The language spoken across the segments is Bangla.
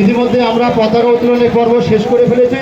ইতিমধ্যে আমরা পতাকা উত্তোলনের পর্ব শেষ করে ফেলেছি।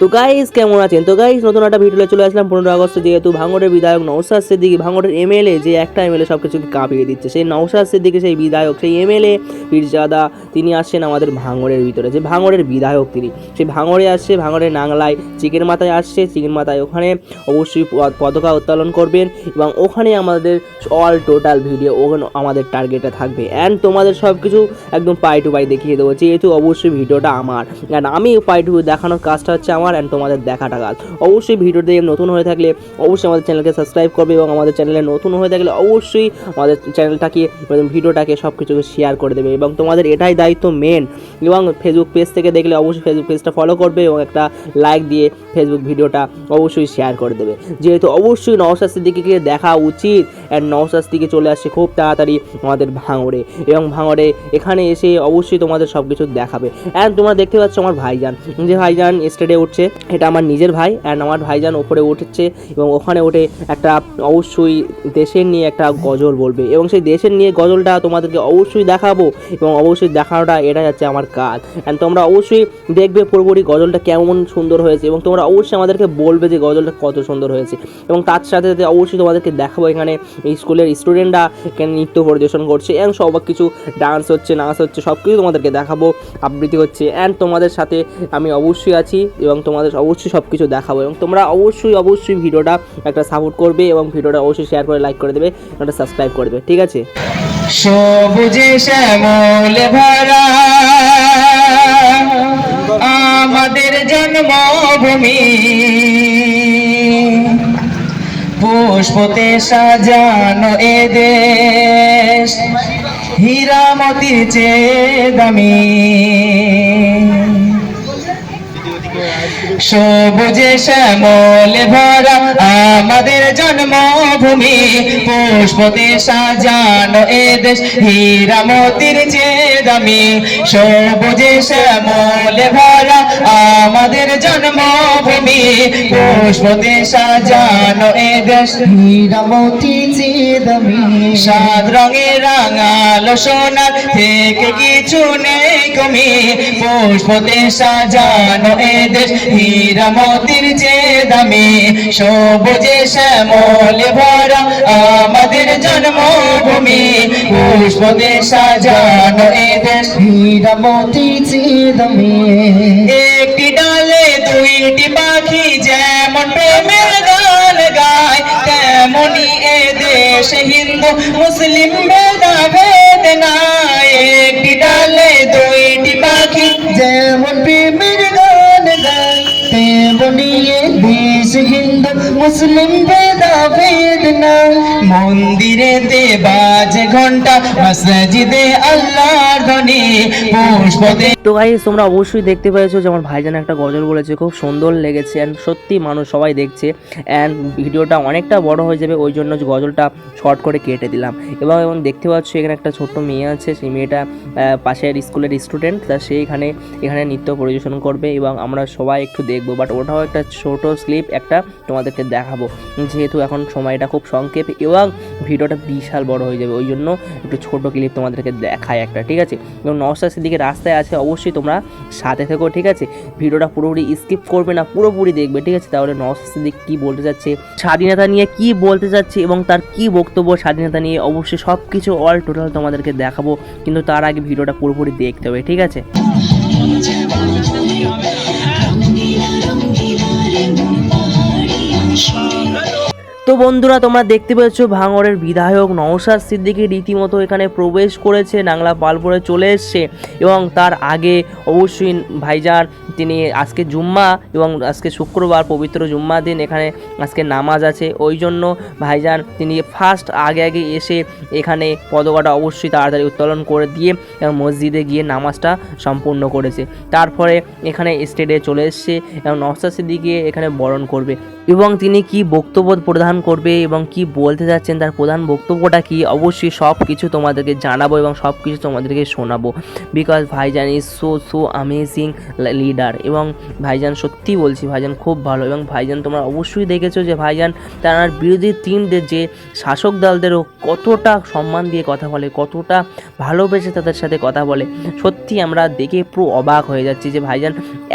তো গাইস কেমন আছেন? তো গাইস নতুন একটা ভিডিও চলে আসলাম। পনেরো আগস্ট যেহেতু ভাঙড়ের বিধায়ক নৌসাদ সিদ্দিকি ভাঙড়ের এমএলএ যে একটা এমএলএ সব কিছুকে কাঁপিয়ে দিচ্ছে। সেই নৌসাদ সিদ্দিকি, সেই বিধায়ক, সেই এমএলএ পীরজাদা তিনি আসছেন আমাদের ভাঙড়ের ভিতরে। যে ভাঙড়ের বিধায়ক তিনি। সেই ভাঙড়ে আসছে ভাঙড়ের নাংলায় চিকেন মাথায় আসছে চিকেন মাথায় ওখানে অবশ্যই পতাকা উত্তোলন করবেন এবং ওখানে আমাদের অল টোটাল ভিডিও ওখানে আমাদের টার্গেটে থাকবে। অ্যান্ড তোমাদের সব কিছু একদম পাই টু পাই দেখিয়ে দেবো। যেহেতু অবশ্যই ভিডিওটা আমার। অ্যান্ড আমি পাই টু দেখানোর কাজটা হচ্ছে আমার অ্যান্ড তোমাদের দেখাটা কাজ। অবশ্যই ভিডিওতে নতুন হয়ে থাকলে অবশ্যই আমাদের চ্যানেলকে সাবস্ক্রাইব করবে এবং আমাদের চ্যানেলে নতুন হয়ে থাকলে অবশ্যই আমাদের চ্যানেলটাকে ভিডিওটাকে সব কিছুকে শেয়ার করে দেবে এবং তোমাদের এটাই দায়িত্ব মেন এবং ফেসবুক পেজ থেকে দেখলে অবশ্যই ফেসবুক পেজটা ফলো করবে এবং একটা লাইক দিয়ে ফেসবুক ভিডিওটা অবশ্যই শেয়ার করে দেবে। যেহেতু অবশ্যই নওশাদ সিদ্দিকিকে দেখা উচিত অ্যান্ড নওশাদ সিদ্দিকি চলে আসছে খুব তাড়াতাড়ি আমাদের ভাঙড়ে। এবং ভাঙড়ে এখানে এসে অবশ্যই তোমাদের সব কিছু দেখাবে। অ্যান্ড তোমরা দেখতে পাচ্ছ আমার ভাইজান। যে ভাইজান স্টেডে উঠছে এটা আমার নিজের ভাই অ্যান্ড আমার ভাইজান ওপরে উঠেছে এবং ওখানে উঠে একটা অবশ্যই দেশের নিয়ে একটা গজল বলবে এবং সেই দেশের নিয়ে গজলটা তোমাদেরকে অবশ্যই দেখাবো এবং অবশ্যই দেখানোটা এটা যাচ্ছে আমার কাজ। অ্যান্ড তোমরা অবশ্যই দেখবে পুরোপুরি গজলটা কেমন সুন্দর হয়েছে এবং তোমরা অবশ্যই আমাদেরকে বলবে যে গজলটা কত সুন্দর হয়েছে। এবং তার সাথে সাথে অবশ্যই তোমাদেরকে দেখাবো এখানে স্কুলের স্টুডেন্টরা এখানে নৃত্য পরিবেশন করছে এবং সব কিছু ডান্স হচ্ছে, নাচ হচ্ছে সব কিছু তোমাদেরকে দেখাবো, আবৃত্তি হচ্ছে। অ্যান্ড তোমাদের সাথে আমি অবশ্যই আছি এবং তোমাদের অবশ্যই সব কিছু দেখাবো এবং তোমরা অবশ্যই অবশ্যই ভিডিওটা একটা সাপোর্ট করবে এবং ভিডিওটা অবশ্যই শেয়ার করে লাইক করে দেবে, একটা সাবস্ক্রাইব করে দেবে, ঠিক আছে? সবুজে শ্যামল ভরা, আমাদের জন্মভূমি। পুষ্পতে সাজানো এ দেশ, হীরামতির চেয়ে দামি। সবুজে শ্যামল ভরা আমাদের জন্মভূমি। পুষ্পতে সাজানো এ দেশ, হীরামতির চেয়ে দামি। সবুজে শ্যামল ভরা আমাদের জন্মভূমি। পুষ্পতে সাজানো এ দেশ হীরামতি চেয়ে দামি। সাত রঙে রাঙালো সোনার থেকে কিছু নেই কমি। পুষ্পতে সাজানো এ দেশ হীরামতির চেয়ে দামি, সবুজে শ্যামল ভরা আমাদের জন্মভূমি। পুষ্পতে সাজানো এ দেশ হীরামতি চেয়ে দামি। একটি ডালে দুইটি পাখি যেমন প্রেমের গান গায়, তেমনি এ দেশ হিন্দু, মুসলিম ভেদা ভেদ নাই। একটি ডালে দুইটি পাখি যেমন প্রেমের মুসলিম ভেদা ভেদ নাই মন্দিরেতে বাজে ঘণ্টা মসজিদে আল্লাহর ধ্বনি পুষ্পতে তো গাইস তোমরা অবশ্যই দেখতে পেয়েছ যে আমার ভাইজান একটা গজল বলেছে, খুব সুন্দর লেগেছে অ্যান্ড সত্যি মানুষ সবাই দেখছে অ্যান্ড ভিডিওটা অনেকটা বড় হয়ে যাবে, ওই জন্য গজলটা শর্ট করে কেটে দিলাম। এবং এবং দেখতে পাচ্ছ এখানে একটা ছোট্ট মেয়ে আছে, সেই মেয়েটা পাশের স্কুলের স্টুডেন্ট তা সে এখানে এখানে নৃত্য পরিবেশন করবে এবং আমরা সবাই একটু দেখব। বাট ওটাও একটা ছোট স্লিপ একটা তোমাদেরকে দেখাবো। যেহেতু এখন সময়টা খুব সংক্ষেপ এবং ভিডিওটা বিশাল বড় হয়ে যাবে, ওই জন্য একটু ছোট ক্লিপ তোমাদেরকে দেখায় একটা, ঠিক আছে? এবং নশার দিকে রাস্তায় আছে, অবশ্যই তোমরা সাথে থেকো, ঠিক আছে? ভিডিওটা পুরোপুরি স্কিপ করবে না, পুরোপুরি দেখবে, ঠিক আছে? তাহলে নশার সিদ্দিক কী বলতে চাচ্ছে, স্বাধীনতা নিয়ে কি বলতে চাচ্ছে এবং তার কি বক্তব্য স্বাধীনতা নিয়ে অবশ্যই সব কিছু অল টোটাল তোমাদেরকে দেখাবো। কিন্তু তার আগে ভিডিওটা পুরোপুরি দেখতে হবে, ঠিক আছে? তো বন্ধুরা, তোমরা দেখতে পেয়েছ ভাঙড়ের বিধায়ক নওশাদ সিদ্দিকী রীতিমতো এখানে প্রবেশ করেছে, নাংলা পালপুরে চলে এসছে এবং তার আগে অবশ্যই ভাইজান তিনি আজকে জুম্মা এবং আজকে শুক্রবার পবিত্র জুম্মা দিন এখানে আজকে নামাজ আছে। ওই জন্য ভাইজান তিনি ফার্স্ট আগে আগে এসে এখানে পতাকাটা অবশ্যই তাড়াতাড়ি উত্তোলন করে দিয়ে এবং মসজিদে গিয়ে নামাজটা সম্পূর্ণ করেছে। তারপরে এখানে স্টেডে চলে এসছে এবং নওশাদ সিদ্দিকী এখানে বরণ করবে। এবং তিনি কি বক্তব্য প্রদান করবে এবং কি বলতে যাচ্ছেন, তার প্রধান বক্তব্যটা কি, অবশ্যই সব কিছু তোমাদেরকে জানাব এবং সব কিছু তোমাদেরকে শোনাবো। Because Bhaijaan is so so amazing leader এবং ভাইজান সত্যি বলছি, ভাইজান খুব ভালো এবং ভাইজান তোমরা অবশ্যই দেখেছ যে ভাইজান তার বিরোধী টিমদের যে শাসক দলদেরও কতটা সম্মান দিয়ে কথা বলে, কতটা ভালোবেসে তাদের সাথে কথা বলে। সত্যি আমরা দেখে পুরো অবাক হয়ে যাচ্ছি যে ভাইজান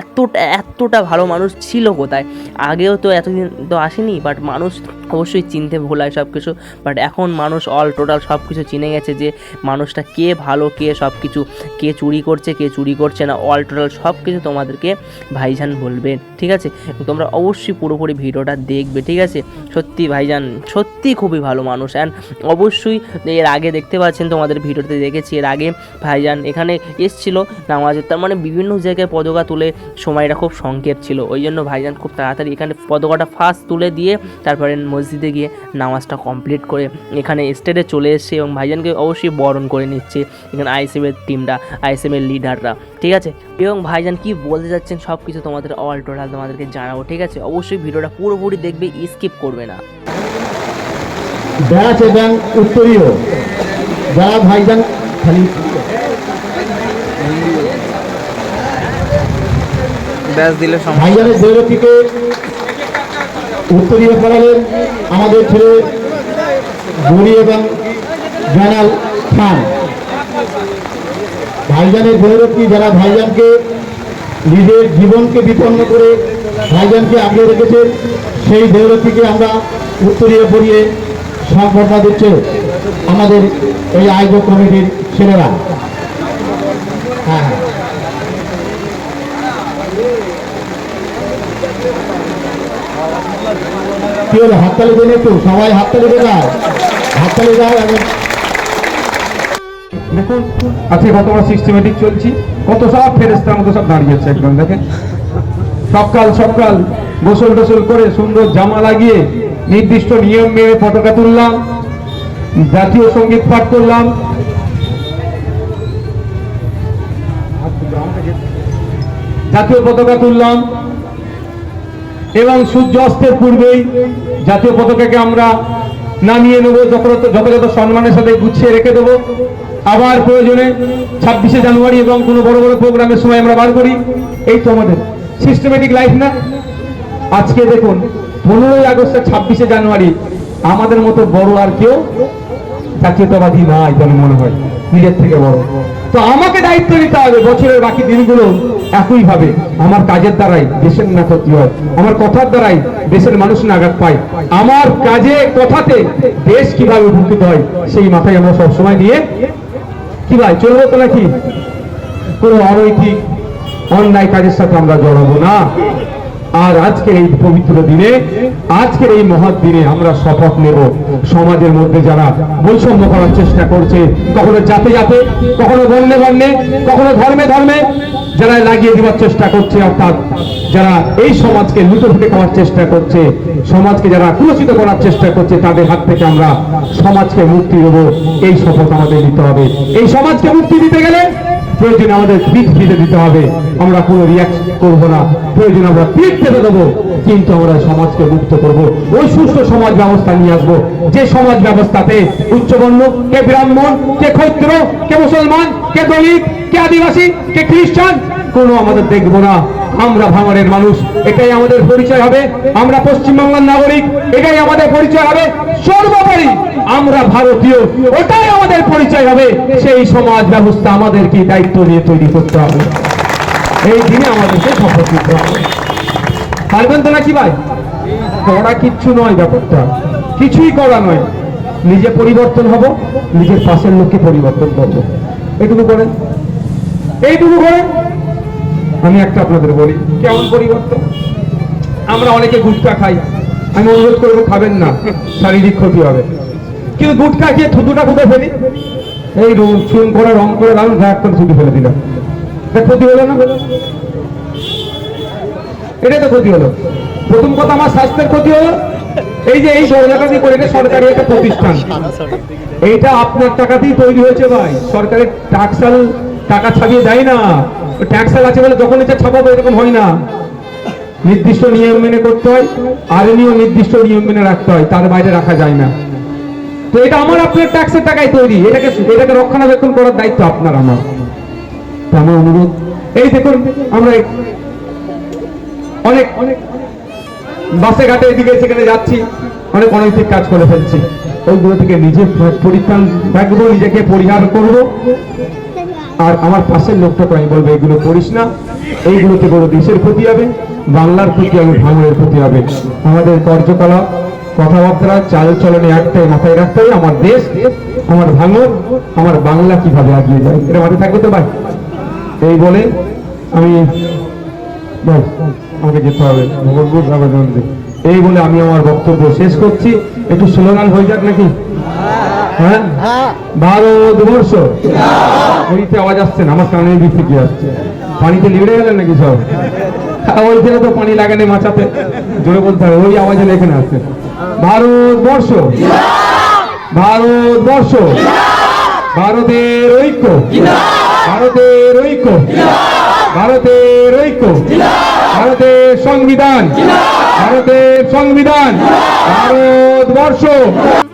এতটা এতটা ভালো মানুষ ছিল কোথায়। আগেও তো এতদিন তো আসেনি বাট মানুষ অবশ্যই চিনতে ভোলায় সব কিছু বাট এখন মানুষ অল টোটাল সব কিছু চিনে গেছে যে মানুষটা কে ভালো, কে সব কিছু কে চুরি করছে, কে চুরি করছে না অল টোটাল সব কিছু তোমাদেরকে ভাইজান বলবে, ঠিক আছে? তোমরা অবশ্যই পুরোপুরি ভিডিওটা দেখবে, ঠিক আছে? সত্যি ভাইজান, সত্যি খুবই ভালো মানুষ অ্যান্ড অবশ্যই এর আগে দেখতে পাচ্ছেন তোমাদের ভিডিওতে দেখেছি, এর আগে ভাইজান এখানে এসছিল নামাজের, তার মানে বিভিন্ন জায়গায় পতাকা তুলে সময়টা খুব সংকেত ছিল, ওই জন্য ভাইজান খুব তাড়াতাড়ি এখানে পতাকাটা ফার্স্ট তুলে দিয়ে তারপরে মসজিদে গিয়ে নামাজটা কমপ্লিট করে এখানে স্টেটে চলে এসছে এবং ভাইজানকে অবশ্যই বরণ করে নিচ্ছে এখানে আইএসএমের টিমটা আইএসএমের লিডাররা ঠিক আছে? এবং ভাইজান কি বলতে যাচ্ছেন সব কিছু তোমাদের অল টোটাল তোমাদেরকে জানাব ঠিক আছে? অবশ্যই ভিডিওটা পুরোপুরি দেখবে স্কিপ করবে না। ব্যাস এবং উত্তরীয় যারা ভাইজান খালি ব্যাস দিলে ভাইজানের দৈরথীকে উত্তরীয় করালেন আমাদের ছেলে গৌরী এবং জানাল খান। ভাইজানের দৈরথী যারা ভাইজানকে নিজের জীবনকে বিপন্ন করে ভাইজানকে আগলে রেখেছে সেই দৈরথীকে আমরা উত্তরীয় পড়িয়ে সম্বর্ধনা দিচ্ছে আমাদের এই আয়োজক কমিটির ছেলেরা। হ্যাঁ হ্যাঁ। কি হাততালি দেন একটু। সবাই হাততালি দেয় হাততালি দাও দেখুন, আজকে কত বড় সিস্টেমেটিক চলছি। কত সব ফেরেস্তার মতো সব দাঁড়িয়েছে একদম, দেখেন। সকাল সকাল গোসল টোসল করে সুন্দর জামা লাগিয়ে নির্দিষ্ট নিয়ম মেনে পতাকা তুললাম, জাতীয় সংগীত পাঠ করলাম। জাতীয় পতাকা তুললাম। এবং সূর্য অস্তের পূর্বেই জাতীয় পতাকাকে আমরা নামিয়ে নেব, যথাযথ যথাযথ সম্মানের সাথে গুছিয়ে রেখে দেবো। আবার প্রয়োজনে ছাব্বিশে জানুয়ারি এবং কোনো বড় বড় প্রোগ্রামের সময় আমরা বার করি। এই তো আমাদের সিস্টেমেটিক লাইফ না। আজকে দেখুন, পনেরোই আগস্টের ছাব্বিশে জানুয়ারি আমাদের মতো বড় আর কেউ জাতীয়তাবাদী নাই যেন মনে হয়, নিজের থেকে বড়। তো আমাকে দায়িত্ব নিতে হবে বছরের বাকি দিনগুলো। একই ভাবে আমার কাজের দ্বারাই দেশের না ক্ষতি হয়। আমার কথার দ্বারাই দেশের মানুষ না আঘাত পায়। আমার কাজে কথাতে দেশ কীভাবে উপকৃত হয়, সেই মাথায় আমরা সবসময় নিয়ে কি ভাই, চলবো তো নাকি? কোনো অনৈতিক, অন্যায় কাজের সাথে আমরা জড়াবো না। আর আজকের এই পবিত্র দিনে, আজকের এই মহৎ দিনে আমরা শপথ নেব। সমাজের মধ্যে যারা বৈষম্য করার চেষ্টা করছে, কখনো জাতে জাতে, কখনো বর্ণে বর্ণে কখনো ধর্মে ধর্মে যারা লাগিয়ে দেওয়ার চেষ্টা করছে, অর্থাৎ যারা এই সমাজকে লুটোফুটে করার চেষ্টা করছে, সমাজকে যারা কুলসিত করার চেষ্টা করছে, তাদের হাত থেকে আমরা সমাজকে মুক্তি দেবো। এই শপথ আমাদের নিতে হবে। এই সমাজকে মুক্তি দিতে গেলে প্রয়োজনে আমাদের পিঠ ফিরে দিতে হবে। আমরা কোনো রিয়াক্ট করব না। প্রয়োজনে আমরা পিঠ পেতে দেবো। কিন্তু আমরা সমাজকে মুক্ত করব। ওই সুস্থ সমাজ ব্যবস্থা নিয়ে আসব। যে সমাজ ব্যবস্থাতে উচ্চবর্ণ, কে ব্রাহ্মণ, কে ক্ষত্র কে মুসলমান, কে দলিত, কে আদিবাসী, কে খ্রিস্টান, কোনো আমাদের দেখব না। আমরা ভাঙড়ের মানুষ। এটাই আমাদের পরিচয় হবে। আমরা পশ্চিমবাংলার নাগরিক। এটাই আমাদের পরিচয় হবে। সর্বোপরি আমরা ভারতীয়, ওটাই আমাদের পরিচয় হবে। সেই সমাজ ব্যবস্থা আমাদেরকে দায়িত্ব নিয়ে তৈরি করতে হবে। এই দিনে আমাদেরকে শপথ নিতে হবে। পারবেন তো নাকি ভাই? করা কিচ্ছু নয় ব্যাপারটা। কিছুই করা নয়। নিজে পরিবর্তন হব, নিজের পাশের লোককে পরিবর্তন করব। এইটুকু করেন। এইটুকু করেন। আমি একটা আপনাদের বলি, কেমন পরিবর্তন? আমরা অনেকে গুটকা খাই। আমি অনুরোধ করব খাবেন না, শারীরিক ক্ষতি হবে। কিন্তু গুটকা খেয়ে থুতুটা ফুটে ফেলি? এই চুন করে, রং করে দাম ঘাট করে থুতু ফেলে এটা ক্ষতি হলো না? এটাই তো ক্ষতি হলো। প্রথম কথা, আমার স্বাস্থ্যের ক্ষতি হলো। এই যে এই দিয়ে করে, এটা সরকারি একটা প্রতিষ্ঠান। এইটা আপনার টাকাতেই তৈরি হয়েছে ভাই। সরকারের টাকসাল টাকা ছাপিয়ে দেয় না। ট্যাক্সাল আছে বলে যখন এটা ছাপাবো, এরকম হয় না। নির্দিষ্ট নিয়ম মেনে করতে হয়। আর্মিও নির্দিষ্ট নিয়ম মেনে রাখতে হয়। তার বাইরে রাখা যায় না। তো এটা আমার আপনার ট্যাক্সের টাকায় তৈরি। এটাকে এটাকে রক্ষণাবেক্ষণ করার দায়িত্ব আপনার, আমার। আমার অনুরোধ এই দেখুন, আমরা অনেক অনেক বাসে ঘাটে এদিকে সেখানে যাচ্ছি। অনেক অনৈতিক কাজ করে ফেলছি। ওইগুলো থেকে নিজে পরিত্রাণ রাখব, নিজেকে পরিহার করব। আর আমার পাশের লোকটাকে আমি বলব, এগুলো করিস না। এইগুলোতে বড় দেশের ক্ষতি হবে। বাংলার ক্ষতি হবে, ভাঙনের ক্ষতি হবে। আমাদের কার্যকলাপ কথাবার্তা চাল চলনে একটাই মাথায় রাখতে হবে আমার দেশ আমার ভাঙন আমার বাংলা কীভাবে এগিয়ে যায়? এটা মাথায় থাকবে তো ভাই? এই বলে আমি আমাকে যেতে হবে। এই বলে আমি আমার বক্তব্য শেষ করছি। একটু স্লোগান হয়ে যাক নাকি? হ্যাঁ? ভারতবর্ষ ওইতে আওয়াজ আসছে না আমার কানে দিক থেকে আসছে। পানিতে লিড়ে গেলেন নাকি সব? হ্যাঁ, তো পানি লাগানে মাচাতে জোরে বলতে হবে ওই আওয়াজে এখানে ভারতবর্ষ। ভারতবর্ষ। ভারতের ঐক্য। ভারতের ঐক্য। ভারতের ঐক্য। ভারতের সংবিধান। ভারতের সংবিধান। ভারতবর্ষ।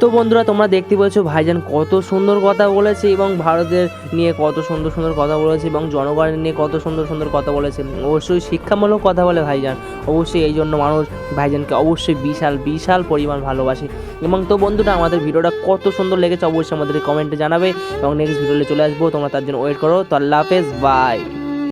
তো বন্ধুরা, তোমরা দেখতে পাচ্ছ ভাইজান কত সুন্দর কথা বলেছে এবং ভারতের নিয়ে কত সুন্দর সুন্দর কথা বলেছে এবং জনগণের নিয়ে কত সুন্দর সুন্দর কথা বলেছে। অবশ্যই শিক্ষামূলক কথা বলে ভাইজান। অবশ্যই এই জন্য মানুষ ভাইজানকে অবশ্যই বিশাল বিশাল পরিমাণ ভালোবাসে। এবং তো বন্ধুরা, আমাদের ভিডিওটা কত সুন্দর লেগেছে অবশ্যই আমাদের কমেন্টে জানাবে এবং নেক্সট ভিডিওতে চলে আসব। তোমরা তার জন্য ওয়েট করো। তো আল্লাহ হাফেজ বাই